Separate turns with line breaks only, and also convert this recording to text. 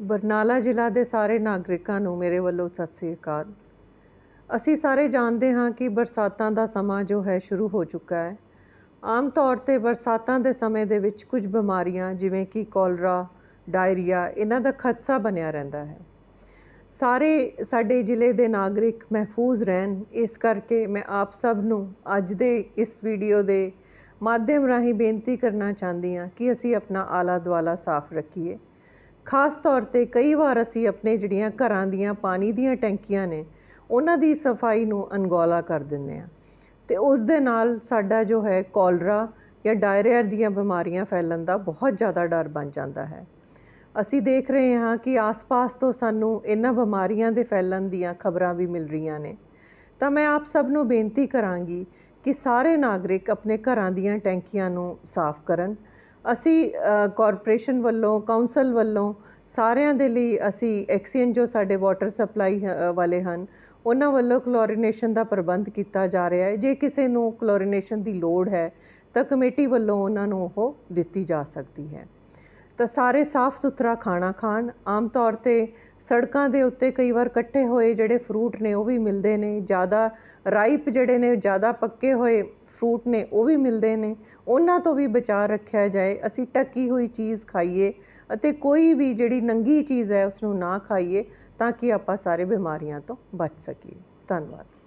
ਬਰਨਾਲਾ ਜ਼ਿਲ੍ਹਾ ਦੇ ਸਾਰੇ ਨਾਗਰਿਕਾਂ ਨੂੰ ਮੇਰੇ ਵੱਲੋਂ ਸਤਿ ਸ੍ਰੀ ਅਕਾਲ। ਅਸੀਂ ਸਾਰੇ ਜਾਣਦੇ ਹਾਂ ਕਿ ਬਰਸਾਤਾਂ ਦਾ ਸਮਾਂ ਜੋ ਹੈ ਸ਼ੁਰੂ ਹੋ ਚੁੱਕਾ ਹੈ। ਆਮ ਤੌਰ ਤੇ ਬਰਸਾਤਾਂ ਦੇ ਸਮੇਂ ਦੇ ਵਿੱਚ ਕੁਝ ਬਿਮਾਰੀਆਂ ਜਿਵੇਂ ਕਿ ਕੋਲਰਾ, ਡਾਇਰੀਆ, ਇਹਨਾਂ ਦਾ ਖਦਸ਼ਾ ਬਣਿਆ ਰਹਿੰਦਾ ਹੈ। ਸਾਰੇ ਸਾਡੇ ਜ਼ਿਲ੍ਹੇ ਦੇ ਨਾਗਰਿਕ ਮਹਿਫੂਜ਼ ਰਹਿਣ। ਇਸ ਕਰਕੇ ਮੈਂ ਆਪ ਸਭ ਨੂੰ ਅੱਜ ਦੇ ਇਸ ਵੀਡੀਓ ਦੇ ਮਾਧਿਅਮ ਰਾਹੀਂ ਬੇਨਤੀ ਕਰਨਾ ਚਾਹੁੰਦੀ ਹਾਂ ਕਿ ਅਸੀਂ ਆਪਣਾ ਆਲਾ ਦੁਆਲਾ ਸਾਫ਼ ਰੱਖੀਏ। ਖਾਸ ਤੌਰ ਤੇ ਕਈ ਵਾਰ ਅਸੀਂ ਆਪਣੇ ਜਿਹੜੀਆਂ ਘਰਾਂ ਦੀਆਂ ਪਾਣੀ ਦੀਆਂ ਟੈਂਕੀਆਂ ਨੇ, ਉਹਨਾਂ ਦੀ ਸਫ਼ਾਈ ਨੂੰ ਅਣਗੌਲਾ ਕਰ ਦਿੰਦੇ ਹਾਂ। ਤੇ ਉਸ ਦੇ ਨਾਲ ਸਾਡਾ ਜੋ ਹੈ ਕੋਲਰਾ ਜਾਂ ਡਾਇਰੀਆ ਦੀਆਂ ਬਿਮਾਰੀਆਂ ਫੈਲਣ ਦਾ ਬਹੁਤ ਜ਼ਿਆਦਾ ਡਰ ਬਣ ਜਾਂਦਾ ਹੈ। ਅਸੀਂ ਦੇਖ ਰਹੇ ਹਾਂ ਕਿ ਆਸ-ਪਾਸ ਤੋਂ ਸਾਨੂੰ ਇਹਨਾਂ ਬਿਮਾਰੀਆਂ ਦੇ ਫੈਲਣ ਦੀਆਂ ਖਬਰਾਂ ਵੀ ਮਿਲ ਰਹੀਆਂ ਨੇ। ਤਾਂ ਮੈਂ ਆਪ ਸਭ ਨੂੰ ਬੇਨਤੀ ਕਰਾਂਗੀ ਕਿ ਸਾਰੇ ਨਾਗਰਿਕ ਆਪਣੇ ਘਰਾਂ ਦੀਆਂ ਟੈਂਕੀਆਂ ਨੂੰ ਸਾਫ਼ ਕਰਨ ਅਸੀਂ ਕਾਰਪੋਰੇਸ਼ਨ ਵੱਲੋਂ ਕਾਉਂਸਲ ਵੱਲੋਂ ਸਾਰਿਆਂ ਦੇ ਲਈ ਅਸੀਂ ਐਕਸੀਅਨ ਜੋ ਸਾਡੇ ਵਾਟਰ ਸਪਲਾਈ ਵਾਲੇ ਹਨ, ਉਹਨਾਂ ਵੱਲੋਂ ਕਲੋਰੀਨੇਸ਼ਨ ਦਾ ਪ੍ਰਬੰਧ ਕੀਤਾ ਜਾ ਰਿਹਾ ਹੈ। ਜੇ ਕਿਸੇ ਨੂੰ ਕਲੋਰੀਨੇਸ਼ਨ ਦੀ ਲੋੜ ਹੈ, ਤਾਂ ਕਮੇਟੀ ਵੱਲੋਂ ਉਹਨਾਂ ਨੂੰ ਉਹ ਦਿੱਤੀ ਜਾ ਸਕਦੀ ਹੈ। ਤਾਂ ਸਾਰੇ ਸਾਫ਼ ਸੁਥਰਾ ਖਾਣਾ ਖਾਣ, ਆਮ ਤੌਰ ਤੇ ਸੜਕਾਂ ਦੇ ਉੱਤੇ ਕਈ ਵਾਰ ਇਕੱਠੇ ਹੋਏ ਜਿਹੜੇ ਫਰੂਟ ਨੇ, ਉਹ ਵੀ ਮਿਲਦੇ ਨੇ, ਜ਼ਿਆਦਾ ਰਾਈਪ ਜਿਹੜੇ ਨੇ, ਜ਼ਿਆਦਾ ਪੱਕੇ ਹੋਏ ਫਰੂਟ ਨੇ, ਉਹ ਵੀ ਮਿਲਦੇ ਨੇ। ਉਹਨਾਂ ਤੋਂ ਵੀ ਬਚਾਅ ਰੱਖਿਆ ਜਾਏ। ਅਸੀਂ ਢੱਕੀ ਹੋਈ ਚੀਜ਼ ਖਾਈਏ ਅਤੇ ਕੋਈ ਵੀ ਜਿਹੜੀ ਨੰਗੀ ਚੀਜ਼ ਹੈ ਉਸ ਨੂੰ ਨਾ ਖਾਈਏ ਤਾਂ ਕਿ ਆਪਾਂ ਸਾਰੇ ਬਿਮਾਰੀਆਂ ਤੋਂ ਬਚ ਸਕੀਏ। ਧੰਨਵਾਦ।